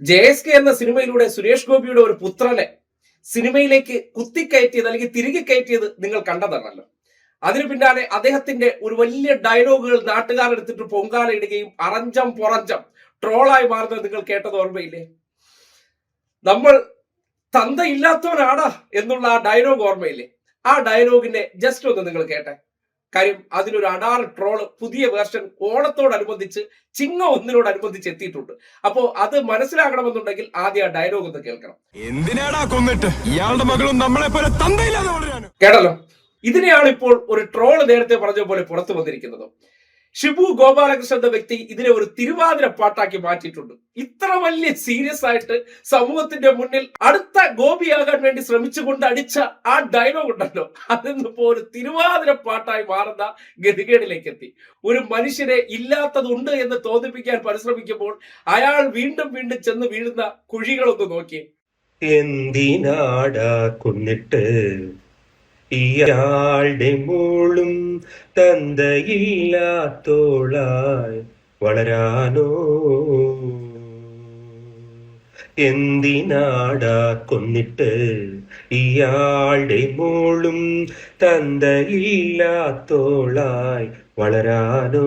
J S K എന്ന സിനിമയിലൂടെ സുരേഷ് ഗോപിയുടെ ഒരു പുത്രനെ സിനിമയിലേക്ക് കുത്തിക്കയറ്റിയത് അല്ലെങ്കിൽ തിരികെ കയറ്റിയത് നിങ്ങൾ കണ്ടതാണല്ലോ അതിനു പിന്നാലെ അദ്ദേഹത്തിന്റെ ഒരു വലിയ ഡയലോഗുകൾ നാട്ടുകാരെടുത്തിട്ട് പൊങ്കാലയിടുകയും അറഞ്ചം പുറഞ്ചം ട്രോളായി മാറുന്നത് നിങ്ങൾ കേട്ടത് ഓർമ്മയില്ലേ? നമ്മൾ തന്തയില്ലാത്തവനാടാ എന്നുള്ള ആ ഡയലോഗ് ഓർമ്മയില്ലേ? ആ ഡയലോഗിന്റെ ജസ്റ്റ് ഒന്ന് നിങ്ങൾ കേട്ടെ. കാര്യം അതിലൊരു അടാർ ട്രോൾ പുതിയ വേർഷൻ ഓണത്തോടനുബന്ധിച്ച് ചിങ്ങ ഒന്നിനോടനുബന്ധിച്ച് എത്തിയിട്ടുണ്ട്. അപ്പോ അത് മനസ്സിലാകണമെന്നുണ്ടെങ്കിൽ ആദ്യം ആ ഡയലോഗ് ഒന്ന് കേൾക്കണം. എന്തിനാടാ കൊന്നിട്ട്? ഇയാളുടെ മകളും നമ്മളെ പോലെ തന്തയില്ലാതെ കേട്ടല്ലോ? ഇതിനെയാണ് ഇപ്പോൾ ഒരു ട്രോൾ നേരത്തെ പറഞ്ഞ പോലെ പുറത്തു വന്നിരിക്കുന്നത്. ഷിബു ഗോപാലകൃഷ്ണൻ എന്ന വ്യക്തി ഇതിനെ ഒരു തിരുവാതിര പാട്ടാക്കി മാറ്റിയിട്ടുണ്ട്. ഇത്ര വലിയ സീരിയസ് ആയിട്ട് സമൂഹത്തിന്റെ മുന്നിൽ അടുത്ത ഗോപിയാകാൻ വേണ്ടി ശ്രമിച്ചുകൊണ്ട് അടിച്ച ആ ഡയലോഗ് ഉണ്ടല്ലോ. അതിന്നിപ്പോ ഒരു തിരുവാതിര പാട്ടായി മാറുന്ന ഗതികേടിലേക്ക് എത്തി ഒരു മനുഷ്യനെ ഇല്ലാത്തതുണ്ട് എന്ന് തോന്നിപ്പിക്കാൻ പരിശ്രമിക്കുമ്പോൾ അയാൾ വീണ്ടും വീണ്ടും ചെന്ന് വീഴുന്ന കുഴികളൊന്ന് നോക്കി. എന്തിനാടാ കൊന്നിട്ട്? ഇയാളുടെ മോളും തന്തയില്ലാത്തോളായി വളരാനോ? എന്തിനാടാ കൊന്നിട്ട് ഇയാളുടെ മോളും തന്തയില്ലാത്തോളായി വളരാനോ?